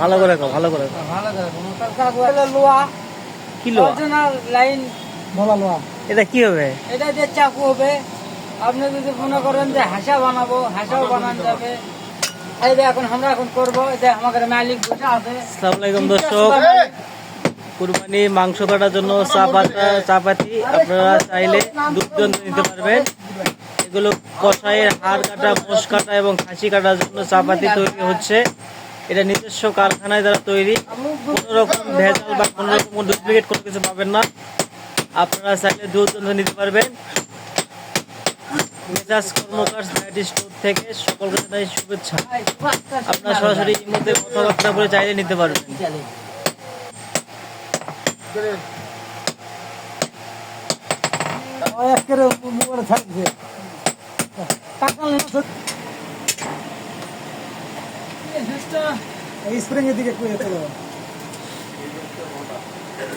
ভালো করে কও ভালো করে। লোয়া। লাইন ভোলা লোয়া। এটা কি হবে? এটা দিয়ে চাকু হবে। আপনি যদি মনে করেন যে হাসা বানাবো হাসাও বানানো যাবে। এই যে এখন আমরা এখন করব যে আমাদের মালিক বসে আছে। আসসালামু দর্শক। কুরবানি মাংস কাটার জন্য চা পাতা চাপাতি আপনারা চাইলে দুধ নিতে পারবেন। এগুলো কষাইয়ের হাড় কাটা মোষ কাটা এবং খাসি কাটার জন্য চাপাতি তৈরি হচ্ছে। এটা নিজস্ব কারখানায় দ্বারা তৈরি, কোনো রকম ভেজাল বা কোনো রকম ডুপ্লিকেট কোনো কিছু পাবেন না। আপনারা চাইলে দুধ নিতে পারবেন। মেজাজ কর্মকার ভ্যারাইটি স্টোর থেকে সকলকে জানাই শুভেচ্ছা। আপনারা সরাসরি এর মধ্যে কথাবার্তা বলে চাইলে নিতে পারবেন। থাকবে টাকা স্প্রিং এর দিকে কুয়ে চলো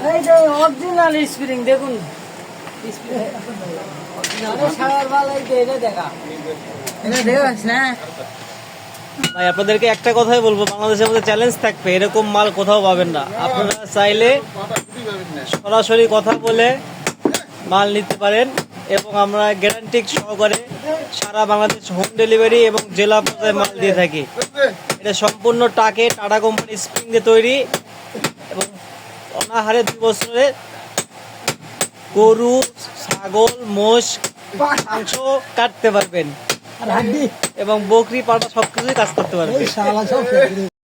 এই যে অরিজিনাল স্প্রিং দেখুন। ভাই আপনাদেরকে একটা কথাই বলব বাংলাদেশের মধ্যে চ্যালেঞ্জ থাকবে এরকম মাল কোথাও পাবেন না। আপনারা চাইলে সরাসরি কথা বলে মাল নিতে পারেন। এবং আমরা গ্যারান্টি সহকারে সারা বাংলাদেশ হোম ডেলিভারি এবং জেলা পর্যায়ে মাল দিয়ে থাকি। এটা সম্পূর্ণ টাকে টাটা কোম্পানি স্প্রিং দিয়ে তৈরি এবং অনাহারে দুই বছরে গরু ছাগল মোষ মাংস কাটতে পারবেন এবং বকরি পাটা সবকিছুই কাজ করতে পারবে শালা সব